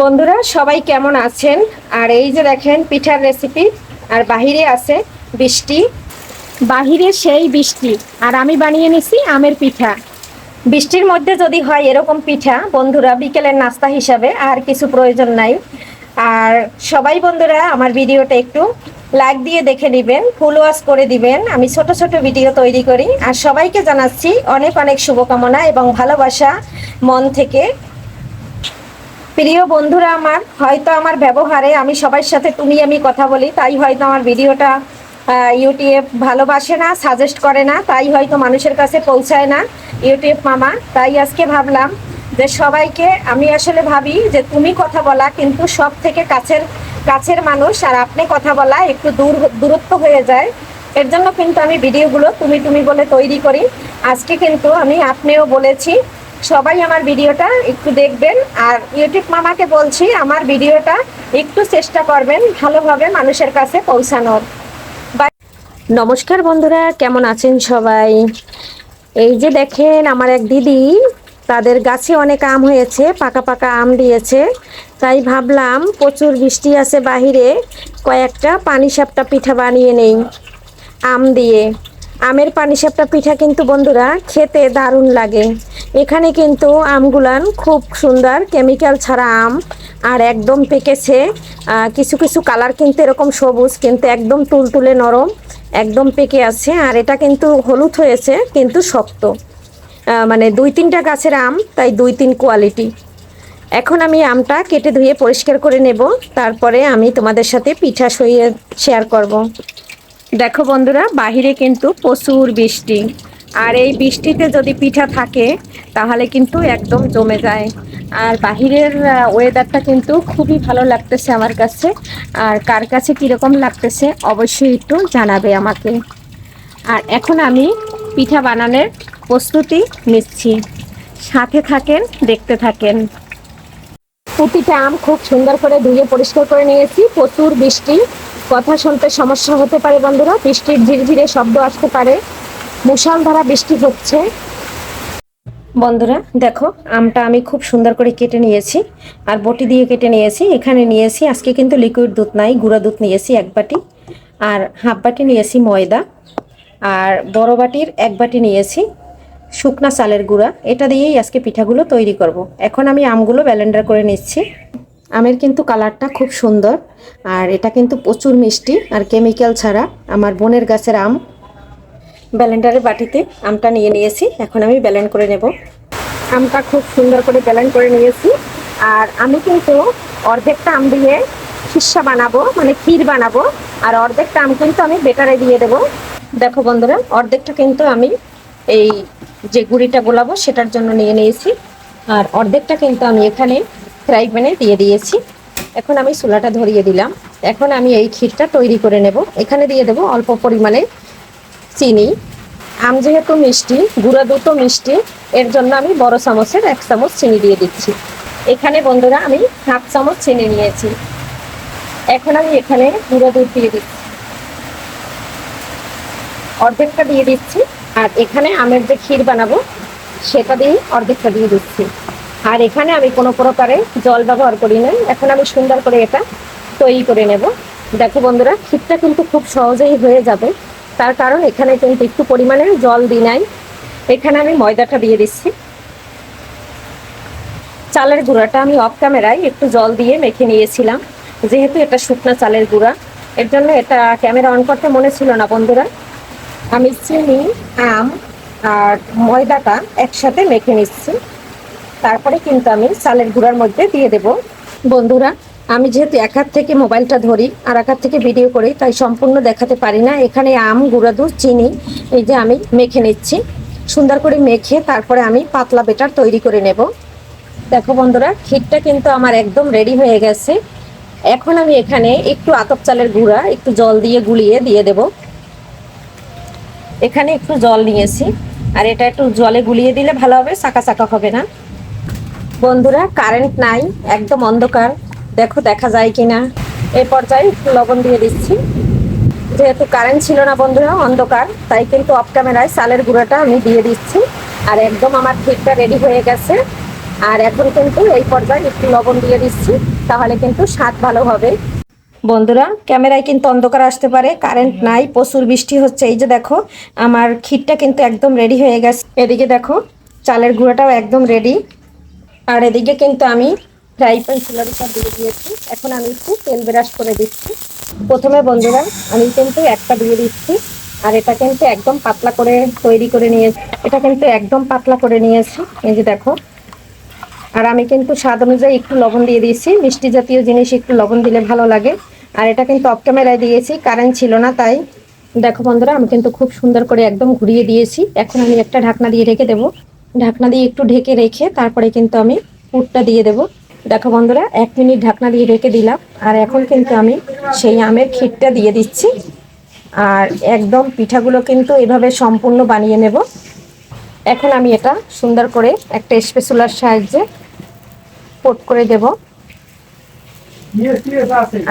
বন্ধুরা সবাই কেমন আছেন? আর এই যে দেখেন পিঠার রেসিপি আর বাহিরে আছে বৃষ্টি। বাহিরে সেই বৃষ্টি আর আমি বানিয়ে নিছি আমের পিঠা। বৃষ্টির মধ্যে যদি হয় এরকম পিঠা বন্ধুরা বিকেলের নাস্তা হিসাবে আর কিছু প্রয়োজন নাই। আর সবাই বন্ধুরা আমার ভিডিওটা একটু লাইক দিয়ে দেখে নেবেন ফুল ওয়াশ করে দিবেন। আমি ছোট ছোট ভিডিও তৈরি করি। আর সবাইকে জানাচ্ছি অনেক অনেক শুভকামনা এবং ভালোবাসা মন থেকে। প্রিয় বন্ধুরা আমার, হয়তো আমার ব্যবহারে আমি সবার সাথে তুমি আমি কথা বলি, তাই হয়তো আমার ভিডিওটা ইউটিউব ভালোবাসে না সাজেস্ট করে না, তাই হয়তো মানুষের কাছে পৌঁছায় না, ইউটিউব মামা, তাই আজকে ভাবলাম যে সবাইকে আমি আসলে ভাবি যে তুমি কথা বলা কিন্তু সব থেকে কাছের কাছের মানুষ, আর আপনি কথা বলা একটু দূর, দূরত্ব হয়ে যায়। এর জন্য কিন্তু আমি ভিডিওগুলো তুমি তুমি বলে তৈরি করি। আজকে কিন্তু আমি আপনিও বলেছি সবাই আমার ভিডিওটা একটু দেখবেন। আর ইউটিউব মামাকে বলছি, আমার ভিডিওটা একটু চেষ্টা করবেন ভালোভাবে মানুষের কাছে পৌঁছানোর। নমস্কার বন্ধুরা, কেমন আছেন সবাই? এই যে দেখেন আমার এক দিদি, তাদের গাছে অনেক আম হয়েছে, পাকা পাকা আম দিয়েছে। তাই ভাবলাম, প্রচুর বৃষ্টি আছে বাহিরে, কয়েকটা পানি সাপটা পিঠা বানিয়ে নেই, আম দিয়ে। আমের পানিসাপটা পিঠা কিন্তু বন্ধুরা খেতে দারুণ লাগে। এখানে কিন্তু আমগুলান খুব সুন্দর কেমিক্যাল ছাড়া আম, আর একদম পেকেছে। কিছু কিছু কালার কিন্তু এরকম সবুজ, কিন্তু একদম তুলতুলে নরম, একদম পেকে আছে। আর এটা কিন্তু হলুদ হয়েছে, কিন্তু শক্ত। মানে দুই তিনটা গাছের আম, তাই দুই তিন কোয়ালিটি এখন আমি আমটা কেটে ধুয়ে পরিষ্কার করে নেব। তারপরে আমি তোমাদের সাথে পিঠা সইয়ে শেয়ার করব। দেখো বন্ধুরা, বাহিরে কিন্তু প্রচুর বৃষ্টি। আর এই বৃষ্টিতে যদি পিঠা থাকে, তাহলে কিন্তু একদম জমে যায়। আর বাহিরের ওয়েদারটা কিন্তু খুবই ভালো লাগতেছে আমার কাছে। আর কার কাছে কীরকম লাগতেছে, অবশ্যই একটু জানাবে আমাকে। আর এখন আমি পিঠা বানানোর প্রস্তুতি নিচ্ছি। সাথে থাকেন, দেখতে থাকেন। প্রতিটা আম খুব সুন্দর করে ধুয়ে পরিষ্কার করে নিয়েছি। প্রচুর বৃষ্টি। কথা শুনতে সমস্যা হতে পারে বন্ধুরা। বৃষ্টির ঝিরঝিরে শব্দ আসতে পারে। মুষলধারা বৃষ্টি হচ্ছে। বন্ধুরা, দেখো, আমটা আমি খুব সুন্দর করে কেটে নিয়েছি আর বটি দিয়ে কেটে নিয়েছি। এখানে নিয়েছি, আজকে কিন্তু লিকুইড দুধ নাই, গুঁড়া দুধ নিয়েছি এক বাটি আর হাফ বাটি নিয়েছি ময়দা আর বড় বাটির এক বাটি নিয়েছি শুকনা চালের গুঁড়া। এটা দিয়েই আজকে পিঠাগুলো তৈরি করব। এখন আমি আমগুলো ব্যালেন্ডার করে নিচ্ছি। আমের কিন্তু কালারটা খুব সুন্দর, আর এটা কিন্তু প্রচুর মিষ্টি, আর কেমিক্যাল ছাড়া আমার বোনের গাছের আম। ব্যালেন্ডারের বাটিতে আমটা নিয়ে নিয়েছি, এখন আমি ব্যালেন্ড করে নেব। আমটা খুব সুন্দর করে ব্যালেন্ড করে নিয়েছি, আর আমি কিন্তু অর্ধেকটা আম দিয়ে খিসা বানাবো মানে ক্ষীর বানাবো, আর অর্ধেকটা আম কিন্তু আমি বেটারে দিয়ে দেবো। দেখো বন্ধুরা, অর্ধেকটা কিন্তু আমি এই যে গুড়িটা গোলাবো, সেটার জন্য নিয়ে নিয়েছি, আর অর্ধেকটা কিন্তু আমি এখানে ফ্রাই প্যানে দিয়ে দিয়েছি। এখন আমি চুলাটা ধরিয়ে দিলাম। এখন আমি এই ক্ষীরটা তৈরি করে নেব। এখানে দিয়ে দেবো অল্প পরিমাণে চিনি। আম যেহেতু মিষ্টি, গুঁড়া দুটো মিষ্টি, এর জন্য আমি বড় চামচের এক চামচ চিনি দিয়ে দিচ্ছি। এখানে বন্ধুরা, আমি হাফ চামচ চিনি নিয়েছি। এখন আমি এখানে গুঁড়া দুধ দিয়ে দিচ্ছি। অর্ধেকটা দিয়ে দিচ্ছি। আর এখানে আমের যে ক্ষীর বানাবো, সেটা দিয়ে অর্ধেকটা দিয়ে দিচ্ছি। আর এখানে আমি কোনো প্রকারে জল ব্যবহার করি না এখন আমি সুন্দর করে এটা তৈরি করে নেব। দেখো বন্ধুরা ক্ষীরটা কিন্তু খুব সহজেই হয়ে যাবে। তার কারণ এখানে কিন্তু একটু পরিমাণে জল দিই নাই। এখানে আমি ময়দাটা দিয়ে দিচ্ছি। চালের গুঁড়াটা আমি অফ ক্যামেরায় একটু জল দিয়ে মেখে নিয়েছিলাম। যেহেতু এটা শুকনা চালের গুঁড়া, এর জন্য এটা ক্যামেরা অন করতে মনে ছিল না বন্ধুরা। আমি চিনি, আম আর ময়দাটা একসাথে মেখে নিচ্ছি। তারপরে কিন্তু আমি চালের গুঁড়ার মধ্যে দিয়ে দেব। বন্ধুরা, আমি যেহেতু এক হাত থেকে মোবাইলটা ধরি আর এক হাত থেকে ভিডিও করি, তাই সম্পূর্ণ দেখাতে পারি না। এখানে আম, গুঁড়া দুধ, চিনি, এই যে আমি মেখে নিচ্ছি। সুন্দর করে মেখে তারপরে আমি পাতলা বেটার তৈরি করে নেব। দেখো বন্ধুরা, ক্ষীরটা কিন্তু আমার একদম রেডি হয়ে গেছে। এখন আমি এখানে একটু আতপ চালের গুঁড়া, একটু জল দিয়ে গুলিয়ে দিয়ে দেব। এখানে একটু জল নিয়েছি। আর এটা একটু জলে গুলিয়ে দিলে ভালো হবে, চাকা চাকা হবে না। বন্ধুরা কারেন্ট নাই, একদম অন্ধকার। দেখো, দেখা যায় কিনা। এই পর্যায়ে একটু লবণ দিয়ে দিচ্ছি। যেহেতু কারেন্ট ছিল না বন্ধুরা, অন্ধকার, তাই কিন্তু অফ ক্যামেরায় চালের গুঁড়োটা আমি দিয়ে দিচ্ছি। আর একদম আমার ক্ষীরটা রেডি হয়ে গেছে। আর এখন কিন্তু এই পর্যায়ে একটু লবণ দিয়ে দিচ্ছি, তাহলে কিন্তু স্বাদ ভালো হবে। বন্ধুরা ক্যামেরায় কিন্তু অন্ধকার আসতে পারে কারেন্ট নাই, প্রচুর বৃষ্টি হচ্ছে। এই যে দেখো, আমার ক্ষীরটা কিন্তু একদম রেডি হয়ে গেছে। এদিকে দেখো, চালের গুঁড়োটাও একদম রেডি আর এদিকে কিন্তু আমি ফ্রাই প্যান চুলার উপর দিয়ে দিয়েছি। এখন আমি একটু তেল ব্রাশ করে দিচ্ছি। প্রথমে বন্ধুরা, আমি কিন্তু একটা দিয়ে দিচ্ছি। আর এটা কিন্তু একদম পাতলা করে তৈরি করে নিয়েছি। এটা কিন্তু একদম পাতলা করে নিয়েছি। এই যে দেখো। আর আমি কিন্তু স্বাদ অনুযায়ী একটু লবণ দিয়ে দিয়েছি। মিষ্টি জাতীয় জিনিস একটু লবণ দিলে ভালো লাগে। আর এটা কিন্তু অফ ক্যামেরায় দিয়েছি। কারেন্ট ছিল না, তাই দেখো বন্ধুরা, আমি কিন্তু খুব সুন্দর করে একদম ঘুরিয়ে দিয়েছি। এখন আমি একটা ঢাকনা দিয়ে রেখে দেবো। ঢাকনা দিয়ে একটু ঢেকে রেখে তারপরে কিন্তু আমি পুরটা দিয়ে দেবো। দেখো বন্ধুরা, এক মিনিট ঢাকনা দিয়ে রেখে দিলাম। আর এখন কিন্তু আমি সেই আমের ক্ষীরটা দিয়ে দিচ্ছি। আর একদম পিঠাগুলো কিন্তু এভাবে সম্পূর্ণ বানিয়ে নেব। এখন আমি এটা সুন্দর করে একটা স্পেসুলার সাহায্যে পোট করে দেব।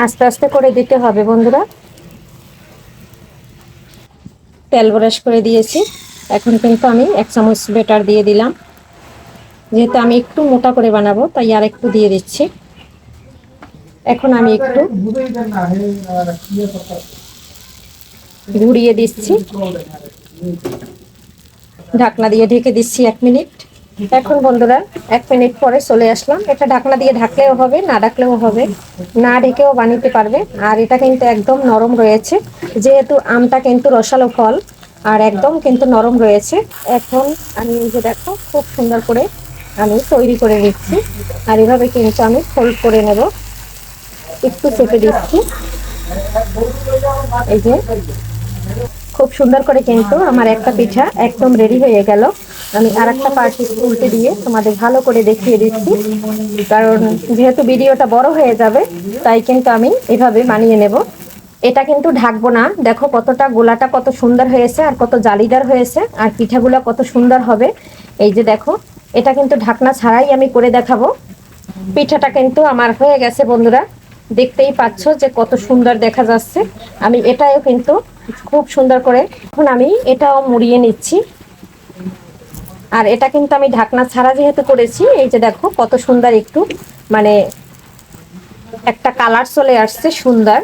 আস্তে আস্তে করে দিতে হবে বন্ধুরা। তেল ব্রাশ করে দিয়েছি। এখন কিন্তু আমি এক চামচ বেটার দিয়ে দিলাম। যেহেতু আমি একটু মোটা করে বানাবো, তাই আর একটু দিয়ে দিচ্ছি। এখন আমি একটু ঘুরিয়ে দিচ্ছি। ঢাকনা দিয়ে ঢেকে দিচ্ছি এক মিনিট। এখন বন্ধুরা, এক মিনিট পরে চলে আসলাম। এটা ঢাকনা দিয়ে ঢাকলেও হবে, না ঢাকলেও হবে। না ঢেকেও বানিতে পারবে। আর এটা কিন্তু একদম নরম রয়েছে। যেহেতু আমটা কিন্তু রসালো ফল আর একদম কিন্তু নরম রয়েছে। এখন আমি এই যে দেখো, খুব সুন্দর করে আমি তৈরি করে নিচ্ছি। আর এভাবে কিন্তু আমি ফোল্ড করে নেব। একটু চেপে দিচ্ছি। এই যে, খুব সুন্দর করে কিন্তু আমার একটা পিঠা একদম রেডি হয়ে গেল। আমি আর একটা পার্টি উল্টে দিয়ে তোমাদের ভালো করে দেখিয়ে দিচ্ছি। কারণ যেহেতু ভিডিওটা বড় হয়ে যাবে, তাই কিন্তু আমি এভাবে বানিয়ে নেব। এটা কিন্তু ঢাকবো না। দেখো কতটা গোলাটা কত সুন্দর হয়েছে আর কত জালিদার হয়েছে আর পিঠাগুলো কত সুন্দর হবে। এই যে দেখো, এটা কিন্তু ঢাকনা ছাড়াই আমি করে দেখাবো। পিঠাটা কিন্তু আমার হয়ে গেছে বন্ধুরা। দেখতেই পাচ্ছ যে কত সুন্দর দেখা যাচ্ছে। আমি এটাও কিন্তু খুব সুন্দর করে এখন আমি এটাও মুড়িয়ে নিচ্ছি। আর এটা কিন্তু আমি ঢাকনা ছাড়া যেহেতু করেছি, এই যে দেখো কত সুন্দর একটু মানে একটা কালার চলে আসছে সুন্দর।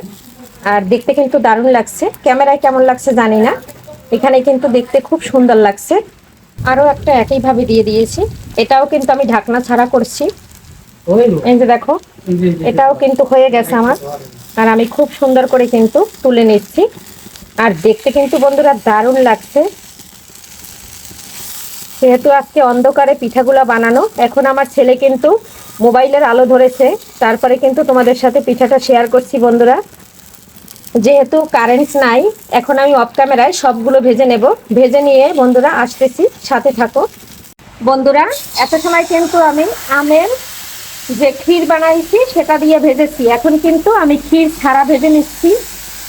আর দেখতে কিন্তু দারুণ লাগছে। ক্যামেরায় কেমন লাগছে জানি না। এখানে কিন্তু দেখতে খুব সুন্দর লাগছে। আরও একটা একইভাবে দিয়ে দিয়েছি। এটাও কিন্তু আমি ঢাকনা ছাড়া করছি। এই যে দেখো এটাও কিন্তু হয়ে গেছে আমার। আর আমি খুব সুন্দর করে কিন্তু তুলে নিচ্ছি। আর দেখতে কিন্তু বন্ধুরা দারুণ লাগছে। যেহেতু আজকে অন্ধকারে পিঠাগুলো বানানো এখন আমার ছেলে কিন্তু মোবাইলের আলো ধরেছে। তারপরে কিন্তু তোমাদের সাথে পিঠাটা শেয়ার করছি বন্ধুরা। যেহেতু কারেন্ট নাই, এখন আমি অফ ক্যামেরায় সবগুলো ভেজে নেব। ভেজে নিয়ে বন্ধুরা আসতেছি, সাথে থাকো। বন্ধুরা, এত সময় কিন্তু আমি আমের যে ক্ষীর বানাইছি, সেটা দিয়ে ভেজেছি। এখন কিন্তু আমি ক্ষীর ছাড়া ভেজে নিচ্ছি।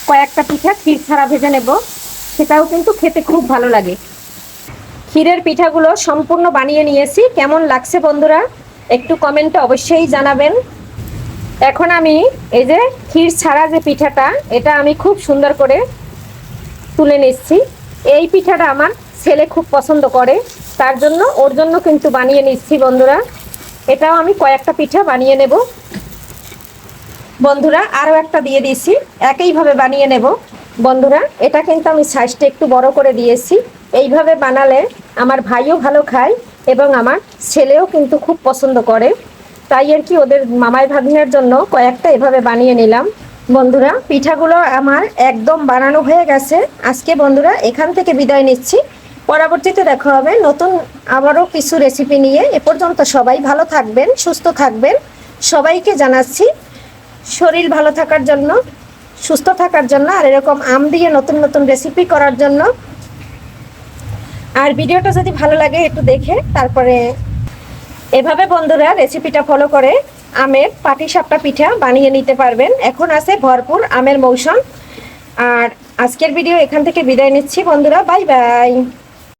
কয়েকটা পিঠা ক্ষীর ছাড়া ভেজে নেব। সেটাও কিন্তু খেতে খুব ভালো লাগে। ক্ষীরের পিঠাগুলো সম্পূর্ণ বানিয়ে নিয়েছি। কেমন লাগছে বন্ধুরা? একটু কমেন্টে অবশ্যই জানাবেন। এখন আমি এই যে ক্ষীর ছাড়া যে পিঠাটা, এটা আমি খুব সুন্দর করে তুলে নিচ্ছি। এই পিঠাটা আমার ছেলে খুব পছন্দ করে, তার জন্য, ওর জন্য কিন্তু বানিয়ে নিচ্ছি বন্ধুরা। এটাও আমি কয়েকটা পিঠা বানিয়ে নেব। বন্ধুরা, আরও একটা দিয়ে দিয়েছি একইভাবে বানিয়ে নেব। বন্ধুরা, এটা কিন্তু আমি সাইজটা একটু বড় করে দিয়েছি। এইভাবে বানালে আমার ভাইও ভালো খায় এবং আমার ছেলেও কিন্তু খুব পছন্দ করে। তাই আর কি ওদের মামাই ভাগ্নের জন্য কয়েকটা এভাবে বানিয়ে নিলাম। বন্ধুরা, পিঠাগুলো আমার একদম বানানো হয়ে গেছে। আজকে বন্ধুরা, এখান থেকে বিদায় নিচ্ছি। পরবর্তীতে দেখা হবে নতুন আবারও কিছু রেসিপি নিয়ে। এ পর্যন্ত সবাই ভালো থাকবেন, সুস্থ থাকবেন। সবাইকে জানাচ্ছি, শরীর ভালো থাকার জন্য, সুস্থ থাকার জন্য, আর এরকম আম দিয়ে নতুন নতুন রেসিপি করার জন্য। আর ভিডিওটা যদি ভালো লাগে একটু দেখে, তারপরে এভাবে বন্ধুরা রেসিপিটা ফলো করে আমের পাটিসাপটা পিঠা বানিয়ে নিতে পারবেন। এখন আছে ভরপুর আমের মৌসুম। আর আজকের ভিডিও এখান থেকে বিদায় নিচ্ছি বন্ধুরা। Bye bye